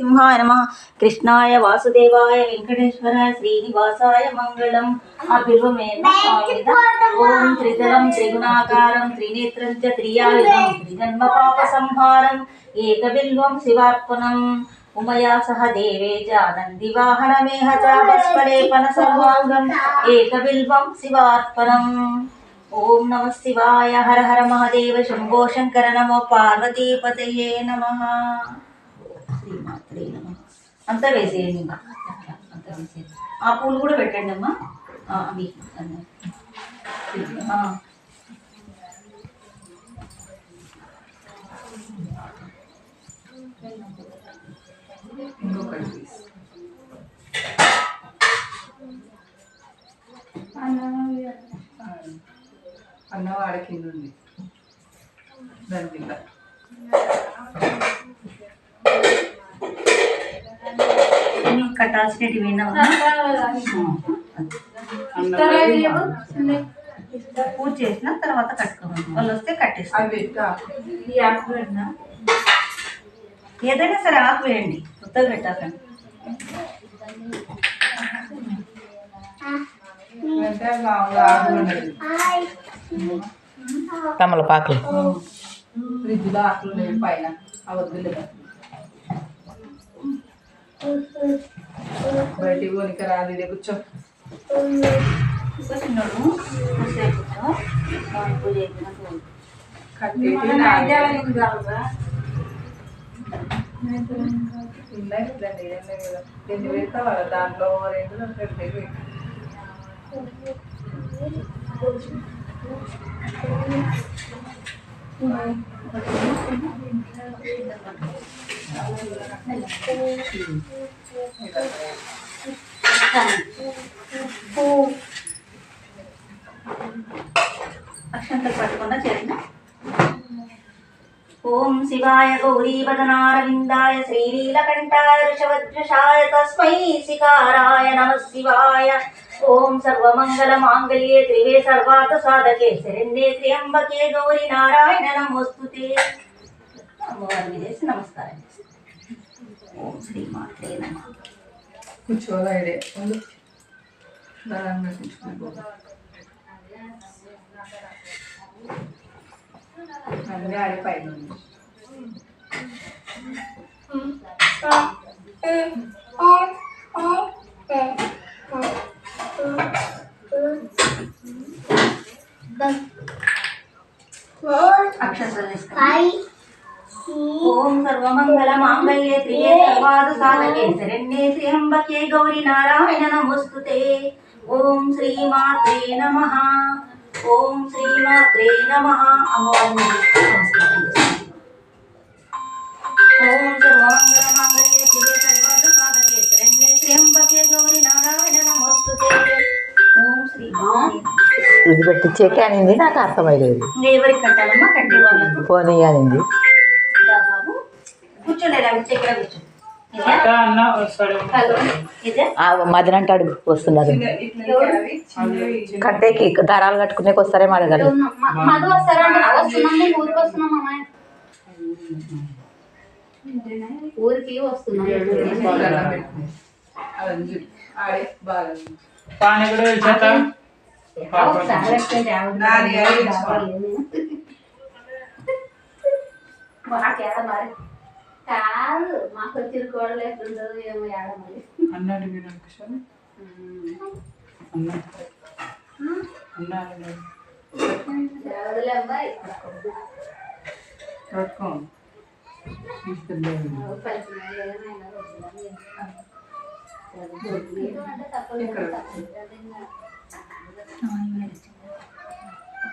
సింహాయ నమ కృష్ణాయ వాసుదేవాయ వెంకటేశ్వరాయ శ్రీనివాసాయ మంగళం ఆ బిల్వమే ఓం త్రిదళం త్రిగుణాకారం త్రినేత్రం చ త్రియాయుధం త్రిజన్మ పాప సంహారం ఏకబిల్వం శివార్పణం ఉమయా సహ దేవే జానంది వాహనమేహ చ భస్మలేపన సర్వాంగం ఏకబిల్వం శివార్పణం ఓం నమ శివాయ హర హర మహదేవ శంభో శంకర నమో పార్వతీపతయే నమ శ్రీమాత్రే అంతా వేసేయండి ఇంకా అంతా వేసేయండి ఆ పూలు కూడా పెట్టండి అమ్మా అవి అన్నీ. ఆ. ఇంకొకటి తీసి. కింద ఉంది దాని కింద ఇన్ని కట్టాల్సినవి? అన్నం పూజ చేసిన తర్వాత కట్టుకోవాలి. వాళ్ళు వస్తే కట్టేస్తారు. ఏదైనా సరే ఆకు వేయండి. కొత్తగా ఉన్నది తమలపాకులు ఫ్రిడ్జ్లో ఆకులు పైన. ఆ వద్దులేదు బయటికి పోనికి రాదు ఇదే కూర్చో. పెడతావా దాంట్లో రెండు రెండు అక్షంతలు పట్టకుండా చేసిన ఓం శివాయ గౌరీ శ్రీలీలకంఠాయ శ్రీనీలకంఠాయ తస్మై శిఖారాయ నమ శివాయ. ఓం సర్వమంగళ మాంగళ్యే త్రివే సర్వాత సాధకే శరణ్యే త్ర్యంబకే గౌరీ నారాయణ నమోస్తుతే. అమ్మవారి మీద వేసి నమస్కారం చేస్తాను ఓం శ్రీమాత్రే నమ. కూర్చోవాలి ఉండు. దాన్ని పెట్టించుకుని అన్నీ ఆడి పైన ఉంది అక్షంతలు తీసుకోండి ఓం సర్వమంగళ సర్వాద సాధకే శరణ్యే త్ర్యంబకే గౌరి నారాయణ నమోస్తుతే ఓం నమ. ఓం శ్రీమాత్రే నమ. అమ్మవారిని నమస్కారం. ఓం సాధకే శరణ్యే త్ర్యంబకే గౌరి నారాయణ నమోస్తుతే ఓం శ్రీమాత్రే ఇది పెట్టించేకి అనింది నాకు అర్థమయ్యేది ఇంకా ఎవరికి కట్టాలమ్మా? కట్టే వాళ్ళకు. పోనీ అనింది ఆ మదనంటే అడుగు వస్తున్నారు కట్టేకి దారాలు కట్టుకునేకి వస్తారేమో అడగాలి ఊరికి కూడా. మాకేడ మరి? కాదు మాకు వచ్చిన కోడలు ఎట్లుంటుందో ఏమో ఏడ మరి. అన్నాడు మీరు ఒకసారి అన్నా అన్నాడు వదిలే అమ్మాయి పట్టుకో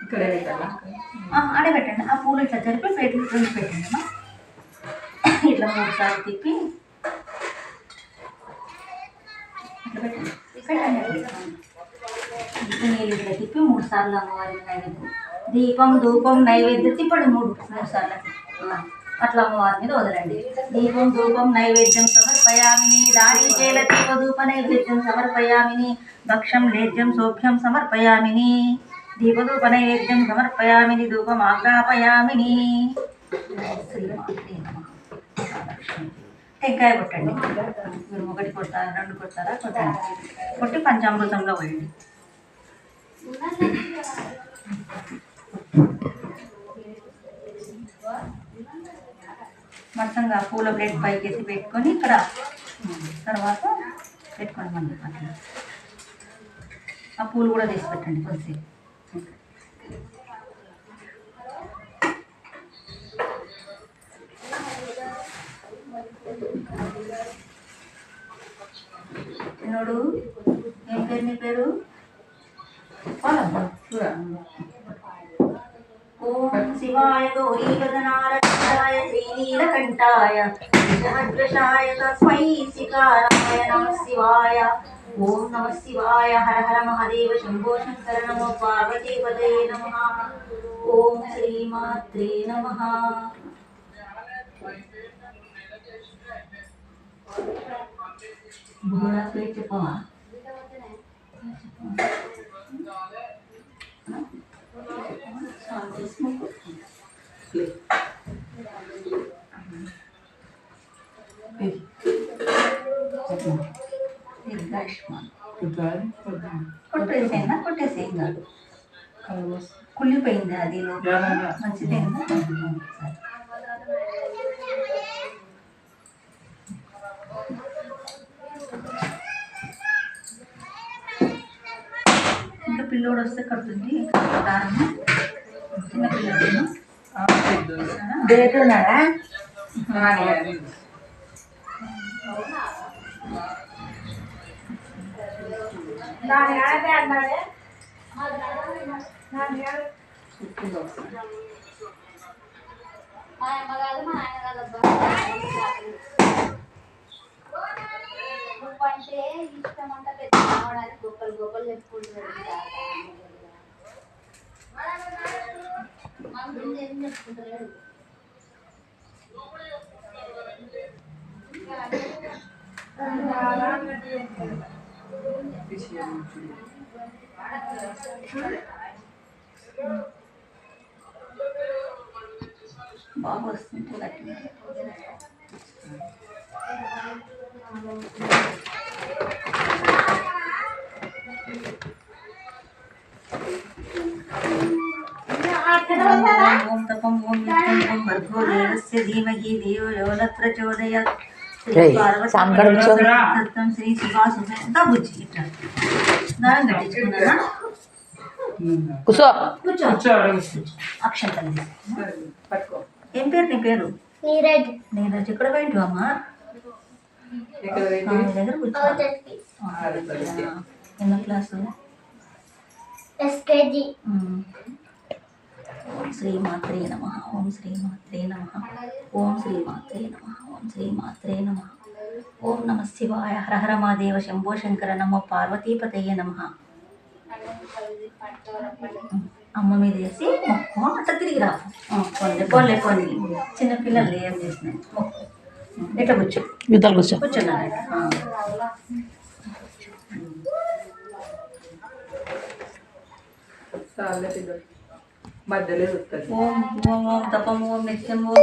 ఇక్కడే. పెట్టాలా? ఆడబెట్టండి ఆ పూలు ఇట్లా జరిపి పెట్టి రెండు పెట్టండి. ఇట్లా మూడు సార్లు తిప్పి. పెట్టండి పెట్టండి. ఇప్పుడు నీళ్ళు ఇట్లా తిప్పి మూడు సార్లు అమ్మవారి నైవేద్యం దీపం ధూపం నైవేద్యం తిప్పండి మూడు మూడు సార్లు అట్లా. అమ్మవారి మీద వదలండి. దీపం ధూపం నైవేద్యం సమర్పయామిని. దాడి చేల దీప ధూప నైవేద్యం సమర్పయామిని. భక్షం లేద్యం సౌఖ్యం సమర్పయామిని. దీపధూప నైవేద్యం సమర్పయామిని. ధూపం ఆగ్రాపయామిని శ్రీమాత్రే టెంకాయ కొట్టండి. మీరు ఒకటి కొడతారా రెండు కొడతారా? కొట్టండి. కొట్టి పంచామృతంలో పోయండి. మొత్తంగా పూల ప్లేట్ పైకేసి పెట్టుకొని ఇక్కడ తర్వాత పెట్టుకోండి మళ్ళీ ఆ పూలు కూడా తీసి పెట్టండి కొద్దిసేపు చిన్నోడు ఏం పేరు నీ పేరు పోలమ్మా. ఓం శివాయ గౌరీవదనారకాయ శ్రీనీలకంఠాయ విషహద్వశాయ తస్మై శిఖారాయ నమ శివాయ ఓం నమ శివాయ హర హర మహాదేవ శంభో శంకర నమో పార్వతీపదే నమ ఓం శ్రీమాత్రే నమ బుర్రా పేరు చెప్పవా దీర్ఘాయుష్మాన్ కొట్టేసేనా? కొట్టేసేం కాదు కుళ్ళిపోయింది అది. మంచిదేనా సరే. పిల్లోడు వస్తే కడుతుంది. దారం చిన్న పిల్లోడు దేతున్నాడా అంటే ఇష్టం అంతా పెద్ద రావడానికి గొప్పలు గొప్పలు చెప్పుకుంటున్నాడు మన గురించి ఏం చెప్పుకుంటలేడు బాగా వస్తుంది గట్టిగా ఓం తపం ఓం నిత్యం ఓం భర్గో దేవస్య ధీమహి ధియో యో న ప్రచోదయాత్ శ్రీ ఏయ్, పార్వతీ సాంగడ కూర్చోండి. దత్తం శ్రీ శివాసుందా బుజ్జి ఇట్లా దారం కట్టించుకున్నారా కూర్చో కూర్చో అక్షంతలు తీసుకో. పట్టుకో ఏం పేరు నీ పేరు నీరజ్ నేను ఎక్కడ పోయింటి అమ్మా ఇక్కడ ఆ, ఎన్నో క్లాసు ఎస్కేజీ. ఓం శ్రీ మాత్రే నమ. ఓం శ్రీ మాత్రే నమ. ఓం శ్రీ మాత్రే నమ. ఓం శ్రీ మాత్రే నమ. ఓం నమ శివాయ. హర హర మహాదేవ శంభో శంకర నమ పార్వతీపతయ్య నమ. అమ్మ మీద వేసి మొక్కు. అట్లా తిరిగి రా పోన్లే పోన్లే పోన్లే. చిన్నపిల్లలు ఏం చేసినాయి మొక్కు. ఎట్లా కూర్చో. యుద్ధాలు కూర్చో. కూర్చున్నాను మధ్యలో ఓం ఓం ఓం తపం ఓం నిత్యం ఓం.